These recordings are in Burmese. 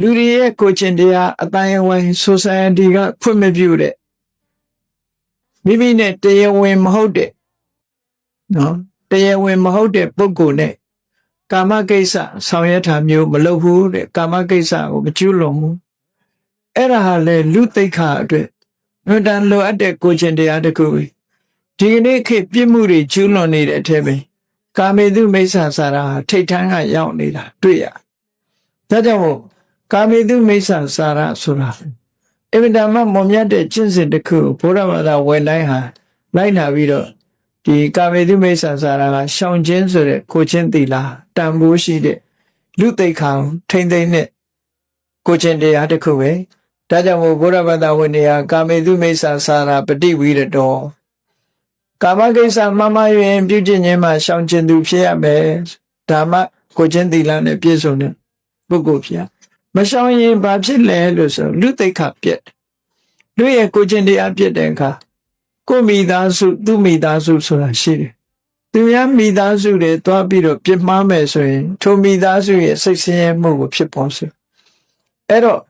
လူတွေရဲ့ကိုယ်ကျင်တရားအတိုင်းအဝိုင်း society ကဖွင့်မပြတဲ့မိမိနဲ့တရားဝင်မဟုတ်တဲ့နော်တရားဝင်မဟုတ်တဲ့ပုဂ္ဂိုလ်နဲ့ကာမကိစ္စဆောင်ရွက်တာမျိုးမလုပ်ဘူးတဲ့ကာမကိစ္စကိုမကျူးလွန်ဘူးအဲ့ဒါဟာလေလူသိက္ခာအတွက်အမှန်တန်လိုအပ်တဲ့ကိုယ်ကျင်တရားတစ်ခုပဲဒီကနေ့ခေတ်ပြစ်မှုတွေကျူးလွန်နေတဲ့အထက်ပဲကာမေတုမိစ္ဆာစာရာဟာထိတ်ထန်းကရောက်နေတာတွေ့ရဒါကြောင့်မို့ ကာမေတုမိစ္ဆာစာရဆိုတာအဗ္ဗဓမ္မမွန်မြတ်တဲ့ကျင့်စဉ်တစ်ခုကိုဘုရားဘာသာဝင်တိုင်းဟာလိုက်နာပြီးတော့ဒီကာမေတုမိစ္ဆာစာရကရှောင်ခြင်းဆိုတဲ့ကိုချင်းတီလာတန်ဖိုးရှိတဲ့လူသိက္ခာကိုထိမ့်သိမ့်တဲ့ကိုချင်းတရားတစ်ခုပဲဒါကြောင့်မို့ဘုရားဘာသာဝင်တွေကကာမေတုမိစ္ဆာစာရပฏิဝိရတောကာမကိစ္စမမယင်ပြုကျင့်ခြင်းမှာရှောင်ကျင်သူဖြစ်ရမယ်ဒါမှကိုချင်းတီလာနဲ့ပြည့်စုံတဲ့ပုဂ္ဂိုလ်ဖြစ်ရ မရှောင်ရင်ဘာဖြစ်လဲလို့ဆိုလူသိက္ခာပြက်တယ်လူရဲ့ကိုယ်ချင်းတရားပြက်တဲ့အခါကိုယ်မိသားစုသူ့မိသားစုဆိုတာရှိတယ်သူများမိသားစုတွေတွားပြီးတော့ပြစ်မှားမယ်ဆိုရင်ထိုမိသားစုရဲ့စိတ်ဆင်းရဲမှုကိုဖြစ်ပေါ်စေအဲ့တော့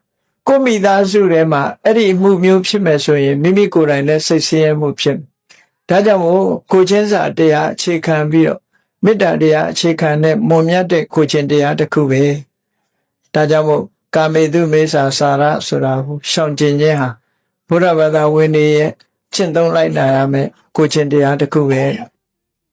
ကိုယ်မိသားစုထဲမှာအဲ့ဒီအမှုမျိုးဖြစ်မယ်ဆိုရင်မိမိကိုယ်တိုင်လည်းစိတ်ဆင်းရဲမှုဖြစ်မယ်ဒါကြောင့်မို့ကိုယ်ချင်းစာတရားအခြေခံပြီးတော့မေတ္တာတရားအခြေခံတဲ့မွန်မြတ်တဲ့ကိုယ်ချင်းတရားတစ်ခုပဲဒါကြောင့်မို့ ကာမေတုမေဆာစာရဆိုတာကိုရှောင်ကျင်ခြင်းဟာဘုရားဘာသာဝင်တွေရဲ့ကျင့်သုံးလိုက်နာရမယ်ကိုယ်ချင်းတရားတစ်ခုပဲ